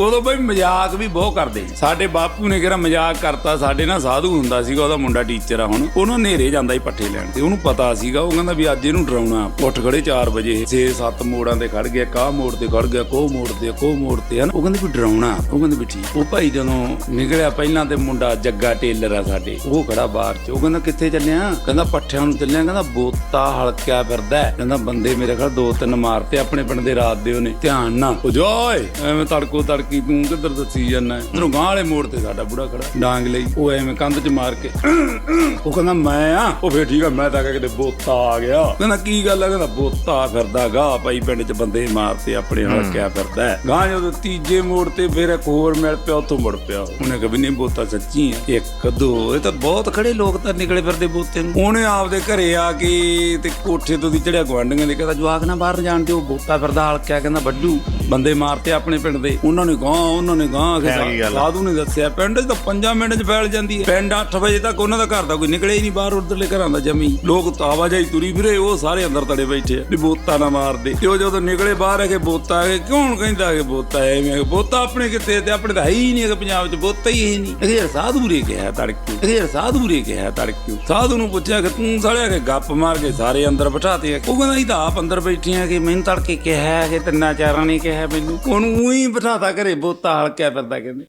ਉਦੋਂ ਬਈ ਮਜ਼ਾਕ ਵੀ ਬਹੁਤ ਕਰਦੇ ਸੀ। ਸਾਡੇ ਬਾਪੂ ਨੇ ਕਿਹੜਾ ਮਜ਼ਾਕ ਕਰਤਾ, ਸਾਡੇ ਨਾਲ ਸਾਧੂ ਹੁੰਦਾ ਸੀਗਾ, ਉਹਦਾ ਮੁੰਡਾ ਟੀਚਰ ਆ ਹੁਣ। ਉਹਨੂੰ ਨੇਰੇ ਜਾਂਦਾ ਸੀ ਪੱਠੇ ਲੈਣ ਤੇ, ਉਹਨੂੰ ਪਤਾ ਸੀਗਾ, ਉਹ ਕਹਿੰਦਾ ਵੀ ਅੱਜ ਇਹਨੂੰ ਡਰਾਉਣਾ। ਉੱਠ ਖੜੇ 4 ਵਜੇ 6-7 ਮੋੜਾਂ ਤੇ ਖੜ ਗਿਆ ਕਾਹ ਮੋੜ ਤੇ ਖੜ ਗਿਆ ਕੋਹ ਮੋੜ ਤੇ ਕੋਹ ਮੋੜ ਤੇ, ਹਨ। ਉਹ ਕਹਿੰਦੇ ਵੀ ਡਰਾਉਣਾ, ਉਹ ਕਹਿੰਦੇ ਵੀ ਠੀਕ। ਉਹ ਭਾਈ ਜਦੋਂ ਨਿਕਲਿਆ, ਪਹਿਲਾਂ ਤੇ ਮੁੰਡਾ ਜੱਗਾ ਟੇਲਰ ਆ ਸਾਡੇ, ਉਹ ਖੜਾ ਬਾਹਰ ਚ, ਉਹ ਕਹਿੰਦਾ ਕਿੱਥੇ ਚੱਲਿਆ? ਕਹਿੰਦਾ ਪੱਠਿਆਂ ਨੂੰ ਚੱਲਿਆ, ਕਹਿੰਦਾ ਬੋਤਾ ਹਲਕਿਆ ਫਿਰਦਾ ਹੈ। ਕਹਿੰਦਾ, ਬੰਦੇ ਮੇਰੇ ਖਿਆਲ ਦੋ ਤਿੰਨ ਮਾਰਤੇ ਆਪਣੇ ਪਿੰਡ ਦੇ ਰਾਤ ਦੇ ਉਹਨੇ, ਧਿਆਨ ਨਾ ਉਹ ਜਾ ਐਵੇਂ ਤੜਕੋ ਤੜਕੀ ਤੂੰ ਕਿੱਧਰ ਦੱਸੀ ਜਾਂਦਾ ਇਧਰੋਂ ਗਾਂ ਵਾਲੇ ਮੋੜ ਤੇ ਸਾਡਾ ਬੁੜਾ ਖੜਾ ਡਾਂਗ ਲਈ ਉਹ ਐਵੇਂ ਕੰਧ 'ਚ ਮਾਰ ਕੇ। ਉਹ ਕਹਿੰਦਾ ਮੈਂ ਆ? ਉਹ ਫੇਰ ਠੀਕ ਆ ਮੈਂ ਤਾਂ ਕਿਤੇ ਬੋਤਾ ਆ ਗਿਆ। ਕਹਿੰਦਾ ਕੀ ਗੱਲ ਆ? ਕਹਿੰਦਾ ਬੋਤਾ ਫਿਰਦਾ ਗਾਹ ਭਾਈ ਪਿੰਡ 'ਚ ਬੰਦੇ ਮਾਰਤੇ ਆਪਣੇ ਹਲਕਿਆ ਫਿਰਦਾ ਹੈ। ਗਾਂ ਜਦੋਂ ਤੀਜੇ ਮੋੜ ਤੇ ਫੇਰ ਇੱਕ ਹੋਰ ਮਿਲ ਪਿਆ ਉੱਥੋਂ ਮੁੜ ਪਿਆ ਉਹਨੇ ਕਿਹਾ ਵੀ ਨਹੀਂ ਬੋਤਾ ਸੱਚੀ ਆ ਇੱਕ ਦੋ ਇਹ ਤਾਂ ਬਹੁਤ ਖੜੇ ਲੋਕ ਤਾਂ ਨਿਕਲੇ ਫਿਰਦੇ ਬੋਤੇ ਨੂੰ। ਉਹਨੇ ਆਪਦੇ ਘਰੇ ਆ ਕੇ ਤੇ ਕੋਠੇ ਤੋਂ ਦੀ ਚੜਿਆ ਗਵਾਂਢੀਆਂ ਦੇ ਕਹਿੰਦਾ ਜਵਾਕ ਨਾ ਬਾਹਰ ਜਾਣ ਦਿਓ ਬੋਤਾ ਫਿਰਦਾ ਹਲਕਿਆ ਕਹਿੰਦਾ ਵੱਡੂ। ਬੰਦੇ ਮਾਰਤੇ ਆਪਣੇ ਪਿੰਡ ਦੇ। ਉਹਨਾਂ ਨੇ ਗਾਂ ਉਹਨਾਂ ਨੇ ਗਾਂ ਗੱਲ। ਸਾਧੂ ਨੇ ਦੱਸਿਆ ਪਿੰਡ 'ਚ ਤਾਂ 5 ਮਿੰਟ 'ਚ ਫੈਲ ਜਾਂਦੀ ਹੈ। ਪਿੰਡ 8 ਵਜੇ ਤੱਕ ਉਹਨਾਂ ਦਾ ਘਰ ਦਾ ਕੋਈ ਨਿਕਲੇ ਹੀ ਨਹੀਂ ਬਾਹਰ ਉਧਰਲੇ ਘਰਾਂ ਦਾ ਜਮੀ। ਲੋਕ ਆਵਾਜਾਈ ਤੁਰੀ ਫਿਰੇ ਉਹ ਸਾਰੇ ਅੰਦਰ ਤੜੇ ਬੈਠੇ ਆ ਵੀ ਬੋਤਾ ਨਾ ਮਾਰਦੇ। ਤੇ ਉਹ ਜਦੋਂ ਨਿਕਲੇ ਬਾਹਰ ਆ ਕੇ ਬੋਤਾ ਆ ਕੇ ਕਿਉਂ ਕਹਿੰਦਾ ਕਿ ਬੋਤਾ ਐਵੇਂ? ਬੋਤਾ ਆਪਣੇ ਕਿੱਥੇ ਤੇ ਆਪਣੇ ਤਾਂ ਹੈ ਹੀ ਨਹੀਂ ਹੈਗਾ ਪੰਜਾਬ 'ਚ ਬੋਤਾ ਹੀ ਹੈ ਨਹੀਂ। ਇਹ ਸਾਧੂ ਰੇ ਕਿਹਾ ਤੜਕੇ? ਇਹ ਸਾਧੂ ਰੇ ਕਿਹਾ ਤੜਕੇ? ਸਾਧੂ ਨੂੰ ਪੁੱਛਿਆ ਕਿ ਤੂੰ ਸਾਲਿਆ ਕੇ ਗੱਪ ਮਾਰ ਕੇ ਸਾਰੇ ਅੰਦਰ ਬਿਠਾਤੇ ਆ ਉਹ ਕਹਿੰਦਾ ਇਹ ਤਾਂ ਆਪ ਅੰਦਰ ਬੈਠੇ ਆ ਕਿ ਮੈਨੂੰ ਤੜਕੇ ਕਿਹਾ ਕਿ ਤਿੰਨਾਂ ਚਾਰਾਂ ਨੇ ਕਿਹਾ ਮੈਨੂੰ। ਉਹਨੂੰ ਉਹੀ ਬਿਠਾਤਾ ਘਰੇ ਬੋਤਾ ਹਲਕਿਆ ਫਿਰਦਾ ਕਹਿੰਦੇ।